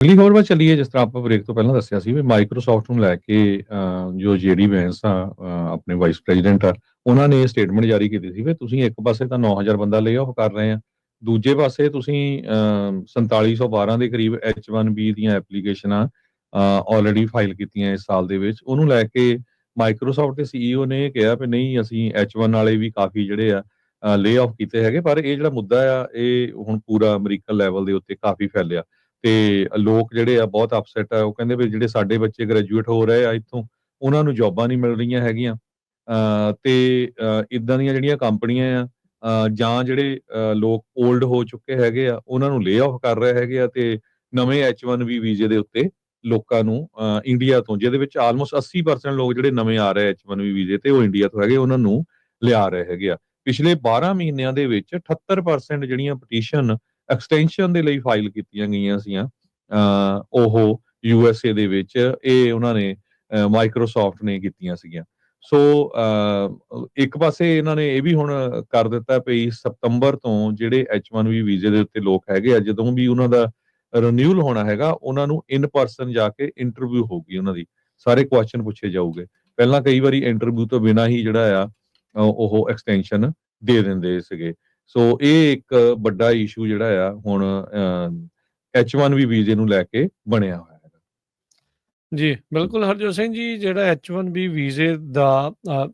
ਅਗਲੀ ਖਬਰ ਵੱਲ ਚੱਲੀਏ ਜਿਸ ਤਰ੍ਹਾਂ ਆਪਾਂ ਬ੍ਰੇਕ ਤੋਂ ਪਹਿਲਾਂ ਦੱਸਿਆ ਸੀ ਵੀ ਮਾਈਕਰੋਸਾਫਟ ਨੂੰ ਲੈ ਕੇ ਅਹ, ਜੋ ਜੇਡੀ ਵੈਂਸ ਆ ਆਪਣੇ ਵਾਈਸ ਪ੍ਰੈਜ਼ੀਡੈਂਟ ਆ ਉਹਨਾਂ ਨੇ ਸਟੇਟਮੈਂਟ ਜਾਰੀ ਕੀਤੀ ਸੀ ਵੀ ਤੁਸੀਂ ਇੱਕ ਪਾਸੇ ਤਾਂ 9000 ਬੰਦਾ ਲੇ ਆਫ ਕਰ ਰਹੇ ਆ ਦੂਜੇ ਪਾਸੇ ਤੁਸੀਂ ਅਹ, 4712 ਦੇ ਕਰੀਬ H1B ਦੀਆਂ ਐਪਲੀਕੇਸ਼ਨਾਂ ਆਲਰੇਡੀ ਫਾਈਲ ਕੀਤੀਆਂ ਇਸ ਸਾਲ ਦੇ ਵਿੱਚ। ਉਹਨੂੰ ਲੈ ਕੇ ਮਾਈਕਰੋਸਾਫਟ ਦੇ ਸੀਈਓ ਨੇ ਕਿਹਾ ਵੀ ਨਹੀਂ ਅਸੀਂ H1 ਵਾਲੇ ਵੀ ਕਾਫੀ ਜਿਹੜੇ ਆ ਲੇ ਆਫ ਕੀਤੇ ਹੈਗੇ ਪਰ ਇਹ ਜਿਹੜਾ ਮੁੱਦਾ ਆ ਇਹ ਹੁਣ ਪੂਰਾ ਅਮਰੀਕਨ ਲੈਵਲ ਦੇ ਉੱਤੇ ਕਾਫੀ ਫੈਲਿਆ। ਤੇ ਲੋਕ ਜਿਹੜੇ ਆ ਬਹੁਤ ਅਪਸੈਟ ਆ, ਉਹ ਕਹਿੰਦੇ ਵੀ ਜਿਹੜੇ ਸਾਡੇ ਬੱਚੇ ਗ੍ਰੈਜੂਏਟ ਹੋ ਰਹੇ ਆ ਇੱਥੋਂ, ਉਹਨਾਂ ਨੂੰ ਜੌਬਾਂ ਨਹੀਂ ਮਿਲ ਰਹੀਆਂ ਹੈਗੀਆਂ। ਤੇ ਇਦਾਂ ਦੀਆਂ ਜਿਹੜੀਆਂ ਕੰਪਨੀਆਂ ਆ ਜਾਂ ਜਿਹੜੇ ਲੋਕ 올ਡ ਹੋ ਚੁੱਕੇ ਹੈਗੇ ਆ, ਉਹਨਾਂ ਨੂੰ ਲੇ ਆਫ ਕਰ ਰਹੇ ਹੈਗੇ ਆ ਤੇ ਨਵੇਂ H1B ਵੀਜ਼ੇ ਦੇ ਉੱਤੇ ਲੋਕਾਂ ਨੂੰ ਇੰਡੀਆ ਤੋਂ, ਜਿਹਦੇ ਵਿੱਚ ਆਲਮੋਸਟ 80% ਲੋਕ ਜਿਹੜੇ ਨਵੇਂ ਆ ਰਹੇ H1B ਵੀਜ਼ੇ ਤੇ, ਉਹ ਇੰਡੀਆ ਤੋਂ ਹੈਗੇ, ਉਹਨਾਂ ਨੂੰ ਲਿਆ ਰਹੇ ਹੈਗੇ ਆ। ਪਿਛਲੇ 12 ਮਹੀਨਿਆਂ ਦੇ ਵਿੱਚ 78% ਜਿਹੜੀਆਂ ਪਟੀਸ਼ਨ ਐਕਸਟੈਂਸ਼ਨ ਦੇ ਲਈ ਫਾਈਲ ਕੀਤੀਆਂ ਗਈਆਂ ਸੀਆਂ ਯੂ ਐਸ ਏ ਦੇ ਵਿੱਚ, ਇਹ ਉਹਨਾਂ ਨੇ ਮਾਈਕਰੋਸਾਫਟ ਨੇ ਕੀਤੀਆਂ ਸੀਗੀਆਂ। ਸੋ ਇੱਕ ਪਾਸੇ ਇਹਨਾਂ ਨੇ ਇਹ ਵੀ ਹੁਣ ਕਰ ਦਿੱਤਾ ਪਈ ਸਤੰਬਰ ਤੋਂ ਜਿਹੜੇ H1B ਵੀਜ਼ੇ ਦੇ ਉੱਤੇ ਲੋਕ ਹੈਗੇ ਆ, ਜਦੋਂ ਵੀ ਉਹਨਾਂ ਦਾ ਰਿਨਿਊਅਲ ਹੋਣਾ ਹੈਗਾ, ਉਹਨਾਂ ਨੂੰ ਇਨ ਪਰਸਨ ਜਾ ਕੇ ਇੰਟਰਵਿਊ ਹੋਊਗੀ ਉਹਨਾਂ ਦੀ। ਸਾਰੇ ਕੁਐਸਚਨ ਪੁੱਛੇ ਜਾਊਗੇ। ਪਹਿਲਾਂ ਕਈ ਵਾਰੀ ਇੰਟਰਵਿਊ ਤੋਂ ਬਿਨਾ ਹੀ ਜਿਹੜਾ ਆ ਉਹ ਐਕਸਟੈਂਸ਼ਨ ਦੇ ਦਿੰਦੇ ਸੀਗੇ। ਸੋ ਇਹ ਇੱਕ ਵੱਡਾ ਇਸ਼ੂ ਜਿਹੜਾ ਆ, ਹੁਣ H1B ਵੀਜ਼ੇ ਨੂੰ ਲੈ ਕੇ ਬਣਿਆ ਹੋਇਆ ਹੈ ਜੀ, ਬਿਲਕੁਲ ਹਰਜੋਤ ਸਿੰਘ ਜੀ, ਜਿਹੜਾ H1B ਵੀਜ਼ੇ ਦਾ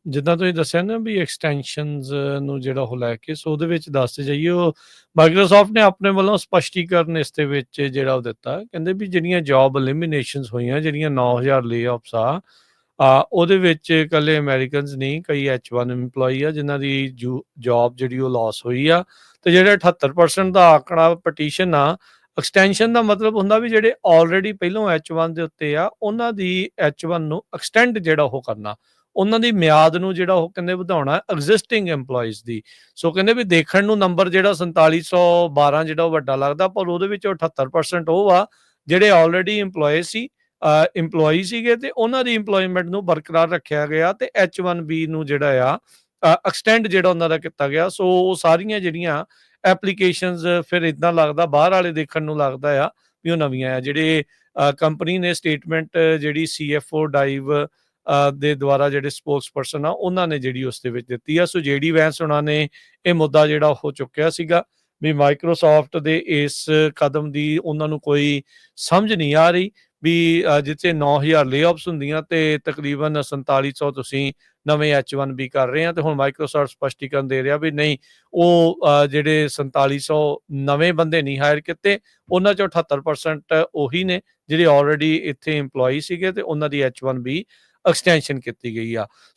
ਜਿੱਦਾਂ ਤੁਸੀਂ ਦੱਸਿਆ ਨਾ ਵੀ ਐਕਸਟੈਂਸ਼ਨਸ ਨੂੰ ਜਿਹੜਾ ਉਹ ਲੈ ਕੇ, ਸੋ ਉਹਦੇ ਵਿੱਚ ਦੱਸ ਜਾਈਏ, ਉਹ ਮਾਈਕਰੋਸਾਫਟ ਨੇ ਆਪਣੇ ਵੱਲੋਂ ਸਪਸ਼ਟੀਕਰਨ ਇਸ ਦੇ ਵਿੱਚ ਜਿਹੜਾ ਉਹ ਦਿੱਤਾ। ਕਹਿੰਦੇ ਵੀ ਜਿਹੜੀਆਂ ਜੌਬ ਐਲੀਮੀਨੇਸ਼ਨਸ ਹੋਈਆਂ, ਜਿਹੜੀਆਂ 9000 ਲੇਆਫਸ ਆ ਆ, ਉਹਦੇ ਵਿੱਚ ਇਕੱਲੇ ਅਮਰੀਕਨਸ ਨਹੀਂ, ਕਈ H1 EMPLOYE ਆ, ਜਿਨ੍ਹਾਂ ਦੀ ਜੌਬ ਜਿਹੜੀ ਉਹ ਲਾਸ ਹੋਈ ਆ। ਤੇ ਜਿਹੜਾ 78% ਦਾ ਆંકੜਾ ਪਟੀਸ਼ਨ ਆ ਐਕਸਟੈਂਸ਼ਨ ਦਾ ਮਤਲਬ ਹੁੰਦਾ ਵੀ ਜਿਹੜੇ ਆਲਰੇਡੀ ਪਹਿਲਾਂ H1 ਦੇ ਉੱਤੇ ਆ, ਉਹਨਾਂ ਦੀ H1 ਨੂੰ ਐਕਸਟੈਂਡ ਜਿਹੜਾ ਉਹ ਕਰਨਾ। ਉਹਨਾਂ ਦੀ ਮਿਆਦ ਨੂੰ ਜਿਹੜਾ ਉਹ ਕਹਿੰਦੇ ਵਧਾਉਣਾ ਐਗਜ਼ਿਸਟਿੰਗ EMPLOYEES ਦੀ। ਸੋ ਕਹਿੰਦੇ ਵੀ ਦੇਖਣ ਨੂੰ ਨੰਬਰ ਜਿਹੜਾ 4712 ਜਿਹੜਾ ਉਹ ਵੱਡਾ ਲੱਗਦਾ, ਪਰ ਉਹਦੇ ਵਿੱਚ 78% ਉਹ ਆ, ਜਿਹੜੇ ਆਲਰੇਡੀ EMPLOYE ਸੀ EMPLOYE ਸੀਗੇ ਤੇ ਉਹਨਾਂ ਦੀ EMPLOYMENT ਨੂੰ ਬਰਕਰਾਰ ਰੱਖਿਆ ਗਿਆ ਤੇ H1B ਨੂੰ ਜਿਹੜਾ ਆ ਐਕਸਟੈਂਡ ਜਿਹੜਾ ਉਹਨਾਂ ਦਾ ਕੀਤਾ ਗਿਆ। ਸੋ ਉਹ ਸਾਰੀਆਂ ਜਿਹੜੀਆਂ ਐਪਲੀਕੇਸ਼ਨਸ ਫਿਰ ਇਦਾਂ ਲੱਗਦਾ, ਬਾਹਰ ਵਾਲੇ ਦੇਖਣ ਨੂੰ ਲੱਗਦਾ ਆ ਵੀ ਉਹ ਨਵੀਆਂ ਆ। ਜਿਹੜੇ ਕੰਪਨੀ ਨੇ ਸਟੇਟਮੈਂਟ ਜਿਹੜੀ CFO ਡਾਈਵ ਦੇ ਦੁਆਰਾ ਜਿਹੜੇ ਸਪੋਕਸਪਰਸਨ ਆ, ਉਹਨਾਂ ਨੇ ਜਿਹੜੀ ਉਸ ਦੇ ਵਿੱਚ ਦਿੱਤੀ ਆ। ਸੋ ਜੇਡੀ ਵੈਂਸ ਉਹਨਾਂ ਨੇ ਇਹ ਮੁੱਦਾ ਜਿਹੜਾ ਹੋ ਚੁੱਕਿਆ ਸੀਗਾ ਵੀ ਮਾਈਕਰੋਸਾਫਟ ਦੇ ਇਸ ਕਦਮ ਦੀ ਉਹਨਾਂ ਨੂੰ ਕੋਈ ਸਮਝ ਨਹੀਂ ਆ ਰਹੀ। ਵੀ ਜਿੱਥੇ 9000 ਲੇਆਫਸ ਹੁੰਦੀਆਂ ਤੇ ਤਕਰੀਬਨ 4700 ਤੁਸੀਂ ਨਵੇਂ H1B ਕਰ ਰਹੇ ਆ ਤੇ ਹੁਣ ਮਾਈਕਰੋਸਾਫਟ ਸਪਸ਼ਟੀਕਰਨ ਦੇ ਰਿਹਾ ਵੀ ਨਹੀਂ, ਉਹ ਜਿਹੜੇ 4700 ਨਵੇਂ ਬੰਦੇ ਨਹੀਂ ਹਾਇਰ ਕੀਤੇ, ਉਹਨਾਂ ਚੋਂ 78% ਉਹੀ ਨੇ ਜਿਹੜੇ ਆਲਰੇਡੀ ਇੱਥੇ EMPLOYE ਸੀਗੇ ਤੇ ਉਹਨਾਂ ਦੀ H1B ਐਕਸਟੈਂਸ਼ਨ ਕੀਤੀ ਗਈ ਆ।